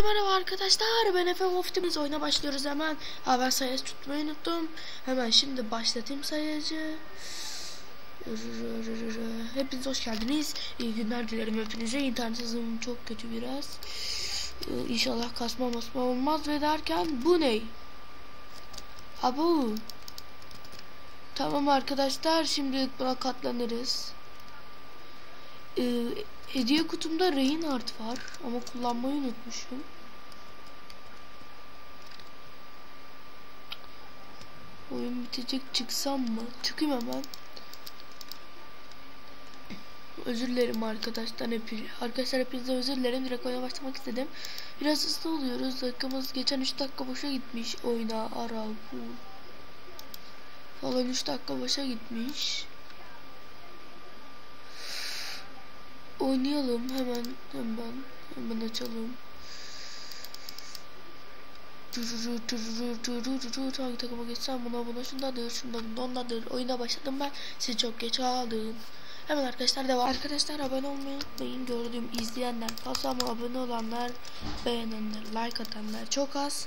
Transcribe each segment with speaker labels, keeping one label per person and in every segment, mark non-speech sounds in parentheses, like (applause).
Speaker 1: Hepinize merhaba arkadaşlar. Ben Efe Optimiz oyuna başlıyoruz hemen. Ha ben sayacı tutmayı unuttum. Hemen şimdi başlatayım sayacı. Hepiniz hoş geldiniz. İyi günler dilerim hepinize. İnternet hızım çok kötü biraz. Ee, İnşallah kasma basma olmaz ve derken bu ne? Ha bu. Tamam arkadaşlar şimdi buna katlanırız. Hediye kutumda Reinhardt var ama kullanmayı unutmuşum. Oyun bitecek çıksam mı? Çıkayım hemen. Özür dilerim arkadaşlar hep arkadaşlar hepinize özür dilerim direkt oyuna başlamak istedim. Biraz hızlı oluyoruz. Dakikamız geçen 3 dakika boşa gitmiş oyuna ara bu. Falan 3 dakika boşa gitmiş. Oynayalım hemen hemen hemen açalım. Hangi takıma geçsem buna buna şundadır şunda bunda ondadır. Oyuna başladım ben sizi çok geç aldım. Hemen arkadaşlar devam. Arkadaşlar abone olmayı unutmayın. Gördüğüm izleyenler fazla ama abone olanlar, beğenenler, like atanlar çok az.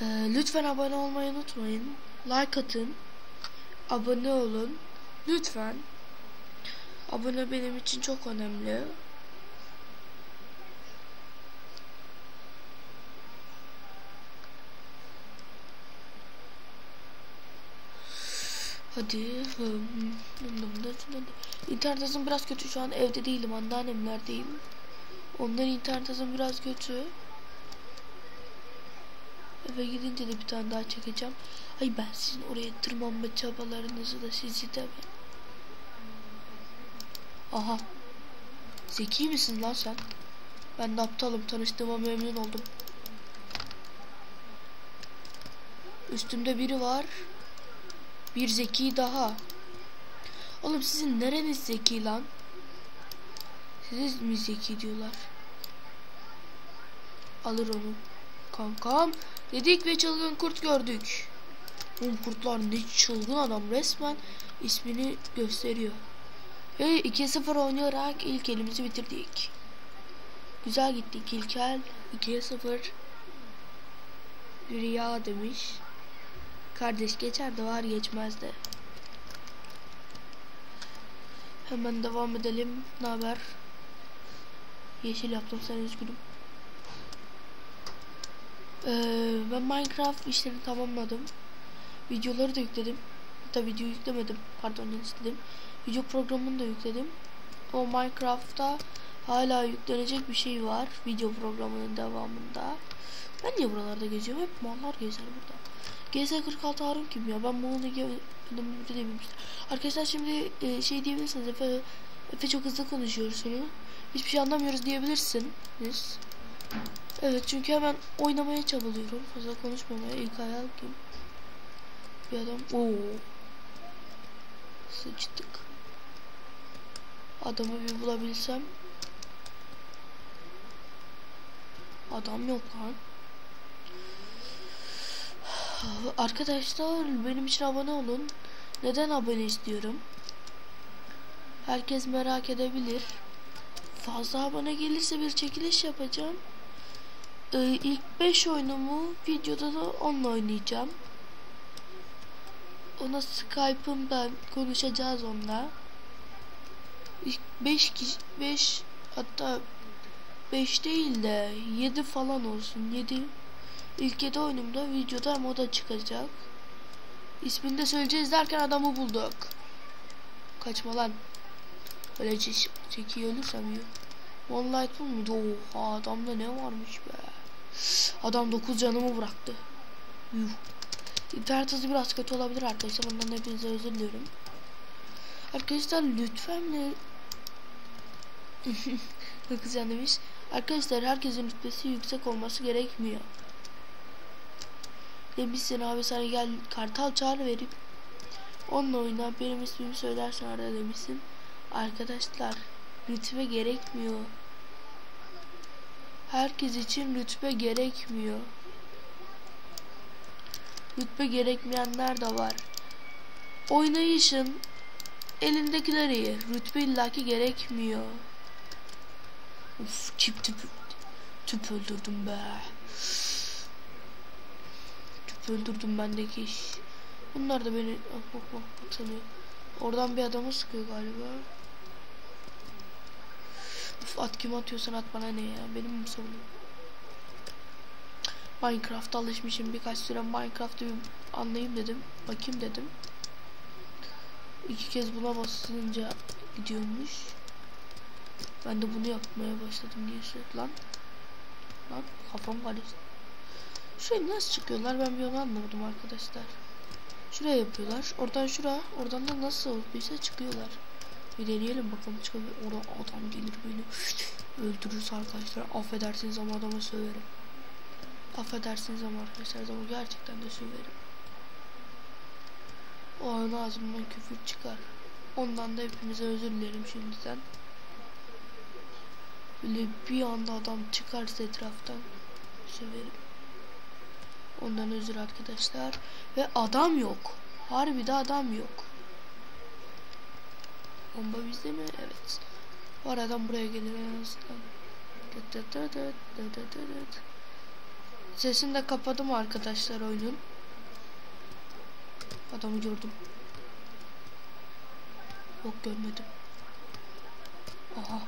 Speaker 1: Ee, lütfen abone olmayı unutmayın. Like atın. Abone olun. Lütfen. Abone benim için çok önemli. Hadi. İnternet hızım biraz kötü şu an evde değilim anneannemlerdeyim. Ondan internet hızım biraz kötü. Eve gidince de bir tane daha çekeceğim. Ay ben sizin oraya tırmanma çabalarınızı da sizi de ben. Aha. Zeki misin lan sen? Ben de aptalım. Tanıştığıma memnun oldum. Üstümde biri var. Bir zeki daha. Oğlum sizin nereniz zeki lan? Siz mi zeki diyorlar? Alır onu. Kankam. Dedik ve çılgın kurt gördük. Oğlum kurtlar ne çılgın adam resmen ismini gösteriyor. Ve 2-0 oynayarak ilk elimizi bitirdik. Güzel gittik ilk el. 2'ye 0. Rüya demiş. Kardeş geçer de var geçmez de. Hemen devam edelim. Ne haber? Yeşil yaptım sen üzgünüm. Ee, ben Minecraft işlerini tamamladım. Videoları da yükledim. Hatta video yüklemedim. Pardon yanlış dedim. Video programını da yükledim. O Minecraft'ta hala yüklenecek bir şey var. Video programının devamında. Ben niye buralarda geziyorum? Hep mallar gezer burada. GS46 Harun kim ya? Ben ödümlü dememiştim. Arkadaşlar şimdi e, şey diyebilirsiniz. Efe, Efe çok hızlı konuşuyor seni. Hiçbir şey anlamıyoruz diyebilirsiniz. Evet çünkü hemen oynamaya çabalıyorum. Fazla konuşmamaya. İlk hayal kim? Bir adam. Oo. Sıçtık. Adamı bir bulabilsem. Adam yok lan. Arkadaşlar benim için abone olun. Neden abone istiyorum? Herkes merak edebilir. Fazla abone gelirse bir çekiliş yapacağım. Ee, ilk 5 oyunumu videoda da onunla oynayacağım. Ona Skype'ımdan konuşacağız onunla. 5 kişi 5 hatta 5 değil de 7 falan olsun. 7 İlk 7 oyunumda videoda moda çıkacak. İsmini de söyleyeceğiz derken adamı bulduk. Kaçma lan. Öyle çekiyi ölürsem yok. One Light muydu? Oha adamda ne varmış be. Adam 9 canımı bıraktı. Yuh. İnternet hızı biraz kötü olabilir arkadaşlar. Ondan hepinize özür diliyorum. Arkadaşlar lütfen ne? (laughs) Kız demiş. Arkadaşlar herkesin rütbesi yüksek olması gerekmiyor. Demişsin abi sana gel kartal çağır verip onunla oyna benim ismimi söylersen arada demişsin. Arkadaşlar rütbe gerekmiyor. Herkes için rütbe gerekmiyor. Rütbe gerekmeyenler de var. Oynayışın elindekiler iyi. Rütbe illaki gerekmiyor. Uf çip tip Tüp öldürdüm be. Tüp öldürdüm bendeki iş. Bunlar da beni bak bak bak, bak sanıyor. Oradan bir adamı sıkıyor galiba. Uf at kim atıyorsan at bana ne ya benim mi sorunum? Minecraft'a alışmışım birkaç süre Minecraft'ı bir anlayayım dedim. Bakayım dedim. İki kez buna basınca gidiyormuş. Ben de bunu yapmaya başladım niyeyse. Lan. Lan kafam karıştı. Şuraya nasıl çıkıyorlar ben bir onu anlamadım arkadaşlar. Şuraya yapıyorlar. Oradan şura. Oradan da nasıl olduysa çıkıyorlar. Bir deneyelim bakalım çıkabilir. Orada adam gelir beni öldürürse arkadaşlar. Affedersiniz ama adamı söverim. Affedersiniz ama arkadaşlar adamı gerçekten de söverim. O an ağzımdan küfür çıkar. Ondan da hepimize özür dilerim şimdiden. Böyle bir anda adam çıkarsa etraftan söverim. Ondan özür arkadaşlar. Ve adam yok. Harbi de adam yok. Bomba bizde mi? Evet. O aradan buraya gelir en azından. Sesini de kapadım arkadaşlar oyunun. Adamı gördüm. Yok görmedim. Aha.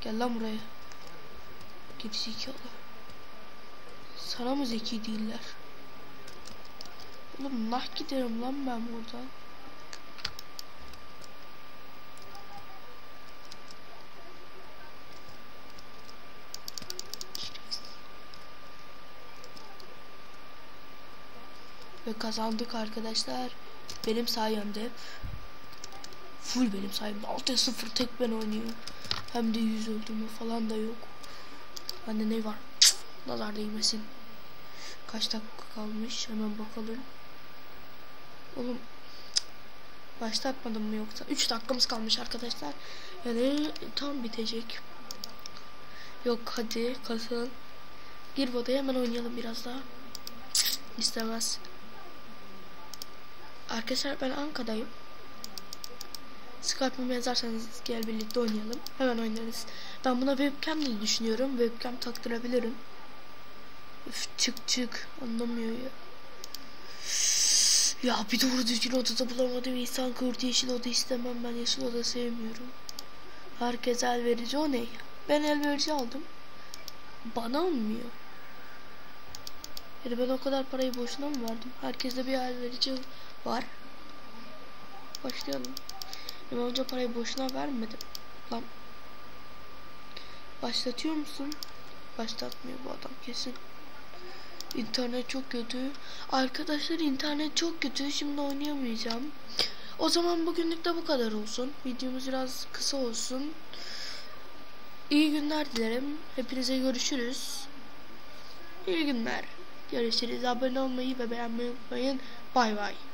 Speaker 1: Gel lan buraya. Gerizekalı. Sana mı zeki değiller? Oğlum nah giderim lan ben buradan. Ve kazandık arkadaşlar. Benim sayemde. Full benim sayemde. 6-0 tek ben oynuyor. Hem de 100 öldürme falan da yok. Bende ne var? Nazar değmesin. Kaç dakika kalmış? Hemen bakalım. Oğlum başlatmadım mı yoksa? 3 dakikamız kalmış arkadaşlar. Yani tam bitecek. Yok hadi kasın. Gir odaya hemen oynayalım biraz daha. İstemez. Arkadaşlar ben Ankara'dayım. Skype'ımı yazarsanız gel birlikte oynayalım. Hemen oynarız. Ben buna webcam de düşünüyorum. Webcam taktırabilirim. Üf, çık çık. Anlamıyor ya. Ya bir doğru düzgün odada bulamadım. İnsan kurdu yeşil oda istemem. Ben yeşil oda sevmiyorum. Herkes el verici o ne? Ben el verici aldım. Bana olmuyor. Yani ben o kadar parayı boşuna mı verdim? Herkeste bir el verici var. Başlayalım. Ben önce parayı boşuna vermedim. Lan. Başlatıyor musun? Başlatmıyor bu adam kesin. İnternet çok kötü. Arkadaşlar internet çok kötü. Şimdi oynayamayacağım. O zaman bugünlük de bu kadar olsun. Videomuz biraz kısa olsun. İyi günler dilerim. Hepinize görüşürüz. İyi günler. Görüşürüz. Abone olmayı ve beğenmeyi unutmayın. Bay bay.